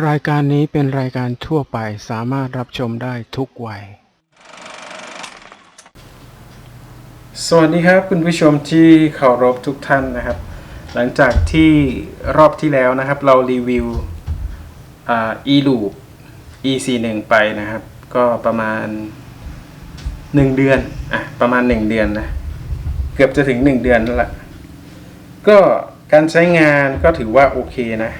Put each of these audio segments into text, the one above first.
รายการนี้เป็นรายการทั่วไปสามารถรับชมได้ทุกวัย สวัสดีครับคุณผู้ชมที่เคารพทุกท่านนะครับ หลังจากที่รอบที่แล้วนะครับ เรารีวิวอ่า e-loop e41 ไปนะครับ ก็ประมาณ 1 เดือนอะประมาณ 1 เดือนนะ เกือบจะถึง 1 เดือนแล้วละก็การใช้งานก็ถือว่าโอเคนะ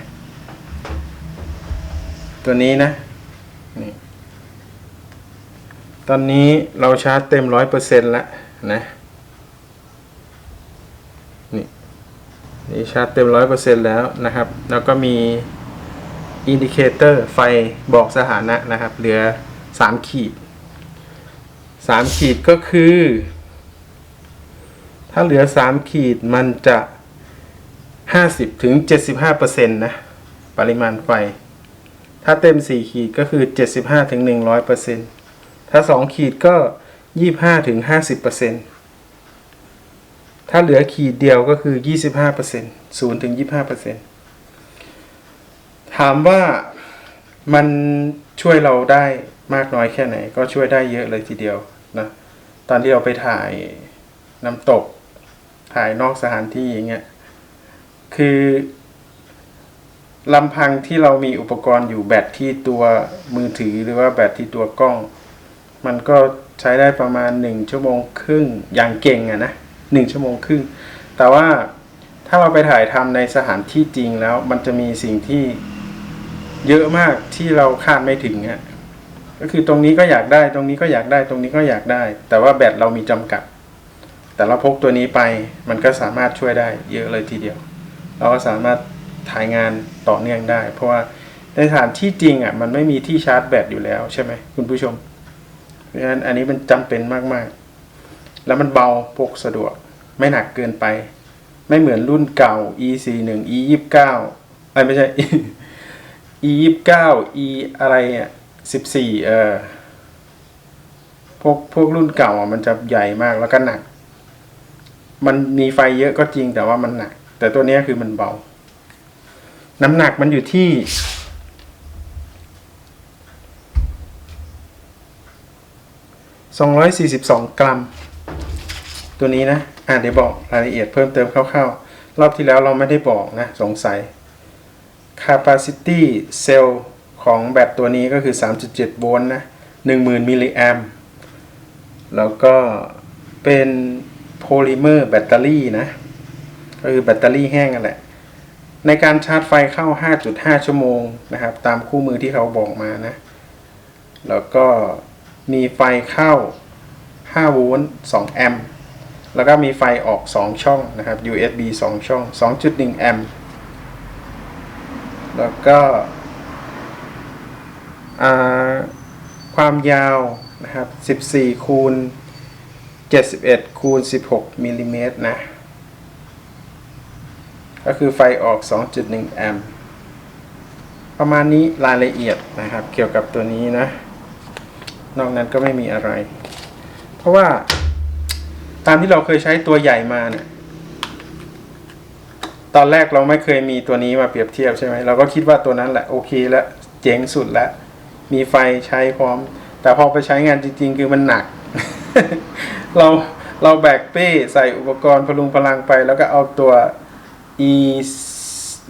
ตัวนี้นะนี่ตอนนี้เราชาร์จเต็มร้อยเปอร์เซ็นต์แล้วนะนี่นี่ชาร์จเต็มร้อยเปอร์เซ็นต์แล้วนะครับ แล้วก็มีอินดิเคเตอร์ไฟบอกสถานะนะครับ เหลือสามขีดสามขีดก็คือ ถ้าเหลือสามขีดมันจะห้าสิบถึงเจ็ดสิบห้าเปอร์เซ็นต์นะ ปริมาณไฟ ถ้าเต็มสี่ขีดก็คือเจ็ดสิบห้าถึงหนึ่งร้อยเปอร์เซ็นต์ถ้าสองขีดก็ยี่ห้าถึงห้าเปอร์เซ็นต์ถ้าเหลือขีดเดียวก็คือ 25% 0ถึง25%ถามว่ามันช่วยเราได้มากน้อยแค่ไหน ก็ช่วยได้เยอะเลยทีเดียวนะตอนที่เราไปถ่ายน้ำตก ถ่ายนอกสถานที่อย่างเงี้ยคือ ลำพังที่เรามีอุปกรณ์อยู่แบตที่ตัวมือถือหรือว่าแบตที่ตัวกล้อง มันก็ใช้ได้ประมาณ 1 ชั่วโมงครึ่งอย่างเก่งอะนะหนึ่งชั่วโมงครึ่ง แต่ว่าถ้าเราไปถ่ายทำในสถานที่จริงแล้ว มันจะมีสิ่งที่เยอะมากที่เราคาดไม่ถึงอะก็คือตรงนี้ก็อยากได้ตรงนี้ก็อยากได้ตรงนี้ก็อยากได้ แต่ว่าแบตเรามีจำกัด แต่เราพกตัวนี้ไป มันก็สามารถช่วยได้เยอะเลยทีเดียว เราก็สามารถ ถ่ายงานต่อเนื่องได้ เพราะว่าในสถานที่จริงอะมันไม่มีที่ชาร์จแบตอยู่แล้วใช่ไหมคุณผู้ชม เพราะฉะนั้นอันนี้มันจำเป็นมากๆ แล้วมันเบาพกสะดวก ไม่หนักเกินไป ไม่เหมือนรุ่นเก่า e 4 1 e 2 9ไอ้ไม่ใช่ e 2 9 e อะไรอะ14 เออพวกพวกรุ่นเก่าอะมันจะใหญ่มากแล้วก็หนัก มันมีไฟเยอะก็จริงแต่ว่ามันหนัก แต่ตัวนี้คือมันเบา น้ำหนักมันอยู่ที่242กรัม ตัวนี้นะ อ่าเดี๋ยวบอกรายละเอียดเพิ่มเติมคร่าวๆ รอบที่แล้วเราไม่ได้บอกนะ สงสัย capacity cell ของแบตตัวนี้ก็คือ 3.7 โวลต์นะ 10,000 มิลลิแอมแล้วก็เป็นโพลิเมอร์แบตเตอรี่นะ ก็คือแบตเตอรี่แห้งนั่นแหละ ในการชาร์จไฟเข้า 5.5 ชั่วโมงนะครับ ตามคู่มือที่เขาบอกมานะ แล้วก็มีไฟเข้า 5 โวลต์ 2 แอมป์แล้วก็มีไฟออก 2 ช่องนะครับ USB 2 ช่อง 2.1 แอมป์แล้วก็ความยาวนะครับ 14 คูณ 71 คูณ 16 มิลลิเมตรนะ ก็คือไฟออก 2.1 แอมป์ประมาณนี้รายละเอียดนะครับ เกี่ยวกับตัวนี้นะ นอกนั้นก็ไม่มีอะไร เพราะว่าตามที่เราเคยใช้ตัวใหญ่มาเนี่ยตอนแรกเราไม่เคยมีตัวนี้มาเปรียบเทียบใช่ไหมเราก็คิดว่าตัวนั้นแหละโอเคแล้วเจ๋งสุดแล้ว มีไฟใช้พร้อม แต่พอไปใช้งานจริง ๆ คือมันหนัก เราเราแบกเป้ใส่อุปกรณ์พลุงพลังไป แล้วก็เอาตัว e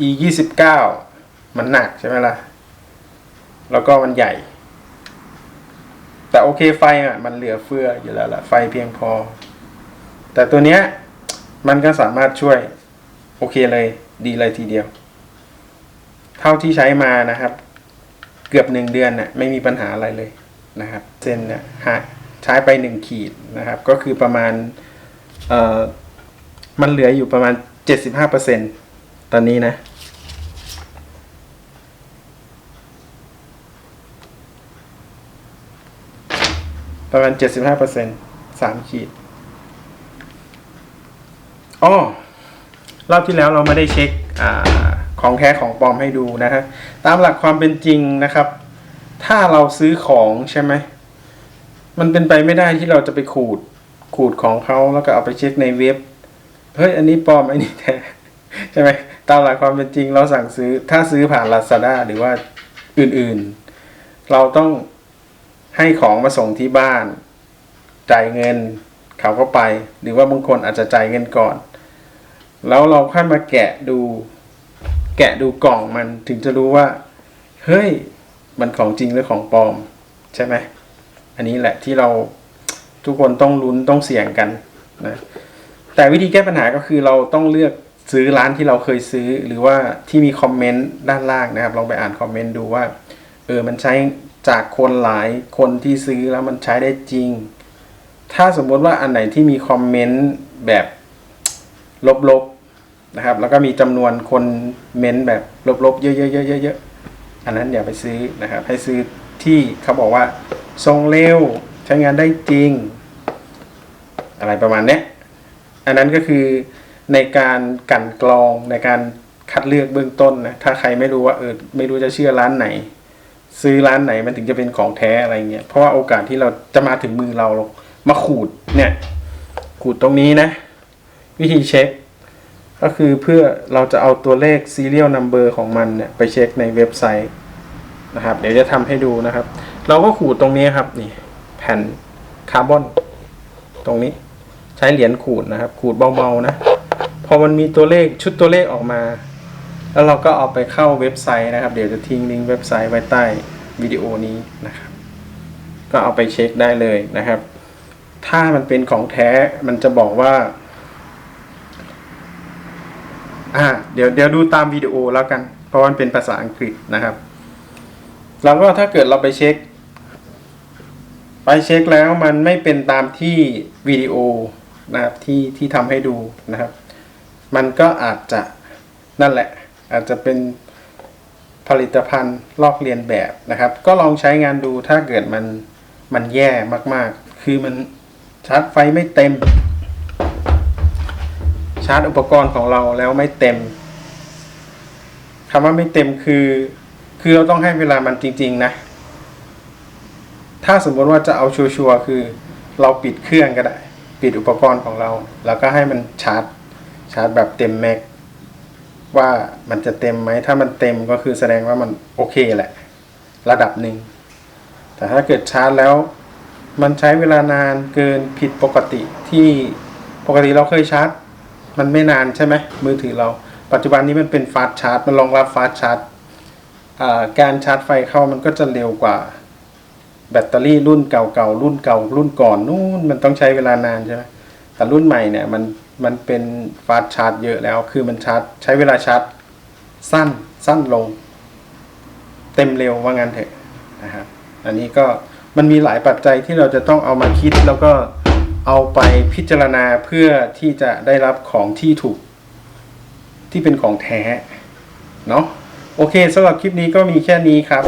e ยี่สิบเก้ามันหนักใช่ไหมล่ะ แล้วก็มันใหญ่ แต่โอเคไฟอะมันเหลือเฟืออยู่แล้วล่ะ ไฟเพียงพอ แต่ตัวเนี้ยมันก็สามารถช่วย โอเคเลยดีเลยทีเดียว เท่าที่ใช้มานะครับ เกือบหนึ่งเดือนน่ะไม่มีปัญหาอะไรเลยนะครับเส้นเนี่ยใช้ไปหนึ่งขีดนะครับ ก็คือประมาณเอ่อมันเหลืออยู่ประมาณ เจ็ดสิบห้าเปอร์เซ็นตอนนี้นะ ประมาณ75%สามขีดอ๋อรอบที่แล้วเราไม่ได้เช็คอาของแท้ของปลอมให้ดูนะฮะ ตามหลักความเป็นจริงนะครับ ถ้าเราซื้อของใช่ไหม มันเป็นไปไม่ได้ที่เราจะไปขูดขูดของเขาแล้วก็เอาไปเช็คในเว็บ เฮ้ยอันนี้ปลอมอันนี้แท้ใช่ไหมตามหลักความเป็นจริงเราสั่งซื้อถ้าซื้อผ่าน Lazada หรือว่าอื่นๆ เราต้องให้ของมาส่งที่บ้าน จ่ายเงินเขาก็ไป หรือว่าบางคนอาจจะจ่ายเงินก่อน แล้วเราค่อยมาแกะดูแกะดูกล่องมันถึงจะรู้ว่า เฮ้ย มันของจริงหรือของปลอม ใช่ไหม อันนี้แหละที่เราทุกคนต้องลุ้นต้องเสี่ยงกันนะ แต่วิธีแก้ปัญหาก็คือเราต้องเลือกซื้อร้านที่เราเคยซื้อ หรือว่าที่มีคอมเมนต์ด้านล่างนะครับ ลองไปอ่านคอมเมนต์ดูว่าเออมันใช้จากคนหลายคนที่ซื้อแล้วมันใช้ได้จริง ถ้าสมมติว่าอันไหนที่มีคอมเมนต์แบบลบๆนะครับ แล้วก็มีจำนวนคนเมนต์แบบลบๆเยอะๆๆๆๆอันนั้นอย่าไปซื้อนะครับ ให้ซื้อที่เขาบอกว่าทรงเร็วใช้งานได้จริง อะไรประมาณเนี้ย อันนั้นก็คือในการกันกรองในการคัดเลือกเบื้องต้นนะถ้าใครไม่รู้ว่าเออไม่รู้จะเชื่อร้านไหน ซื้อร้านไหนมันถึงจะเป็นของแท้อะไรเงี้ยเพราะว่าโอกาสที่เราจะมาถึงมือเราเรามาขูดเนี่ย ขูดตรงนี้นะ วิธีเช็ค ก็คือเพื่อเราจะเอาตัวเลข serial number ของมันเนี่ยไปเช็คในเว็บไซต์นะครับ เดี๋ยวจะทำให้ดูนะครับ เราก็ขูดตรงนี้ครับนี่ แผ่นคาร์บอน ตรงนี้ ช้เหรียญขูดนะครับ ขูดเบาๆนะ พอมันมีตัวเลขชุดตัวเลขออกมา แล้วเราก็เอาไปเข้าเว็บไซต์นะครับ เดี๋ยวจะทิ้งลิงก์เว็บไซต์ไว้ใต้วิดีโอนี้นะครับ ก็เอาไปเช็คได้เลยนะครับ ถ้ามันเป็นของแท้มันจะบอกว่าอ่าเดี๋ยวเดี๋ยวดูตามวิดีโอแล้วกัน เพราะมันเป็นภาษาอังกฤษนะครับ แล้วก็ถ้าเกิดเราไปเช็ค ไปเช็คแล้วมันไม่เป็นตามที่วิดีโอ นะครับที่ที่ทำให้ดูนะครับ มันก็อาจจะนั่นแหละ อาจจะเป็นผลิตภัณฑ์ลอกเลียนแบบนะครับ ก็ลองใช้งานดูถ้าเกิดมันมันแย่มากๆ คือมันชาร์จไฟไม่เต็ม ชาร์จอุปกรณ์ของเราแล้วไม่เต็มคำว่าไม่เต็มคือ คือเราต้องให้เวลามันจริง ๆ นะ ถ้าสมมติว่าจะเอาชัวร์ๆคือ เราปิดเครื่องก็ได้ ปิดอุปกรณ์ของเรา แล้วก็ให้มันชาร์จชาร์จแบบเต็มแม็กว่ามันจะเต็มไหมถ้ามันเต็มก็คือแสดงว่ามันโอเคแหละ ระดับหนึ่ง แต่ถ้าเกิดชาร์จแล้ว มันใช้เวลานานเกินผิดปกติที่ปกติเราเคยชาร์จ มันไม่นานใช่ไหมมือถือเรา ปัจจุบันนี้มันเป็นฟาสชาร์จมันรองรับฟาสชาร์จการชาร์จไฟเข้ามันก็จะเร็วกว่า แบตเตอรี่รุ่นเก่าๆรุ่นเก่ารุ่นก่อนนู่นมันต้องใช้เวลานานใช่ไหมแต่รุ่นใหม่เนี่ยมันมันเป็นฟาสชาร์จเยอะแล้ว คือมันชาร์จใช้เวลาชาร์จสั้นสั้นลง เต็มเร็วว่างั้นเถอะนะครับอันนี้ก็มันมีหลายปัจจัยที่เราจะต้องเอามาคิดแล้วก็เอาไปพิจารณาเพื่อที่จะได้รับของที่ถูก ที่เป็นของแท้เนาะโอเคสำหรับคลิปนี้ก็มีแค่นี้ครับ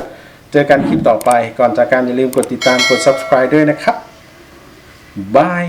เจอกันคลิปต่อไปก่อนจากการอย่าลืมกดติดตามกด subscribe ด้วยนะครับบาย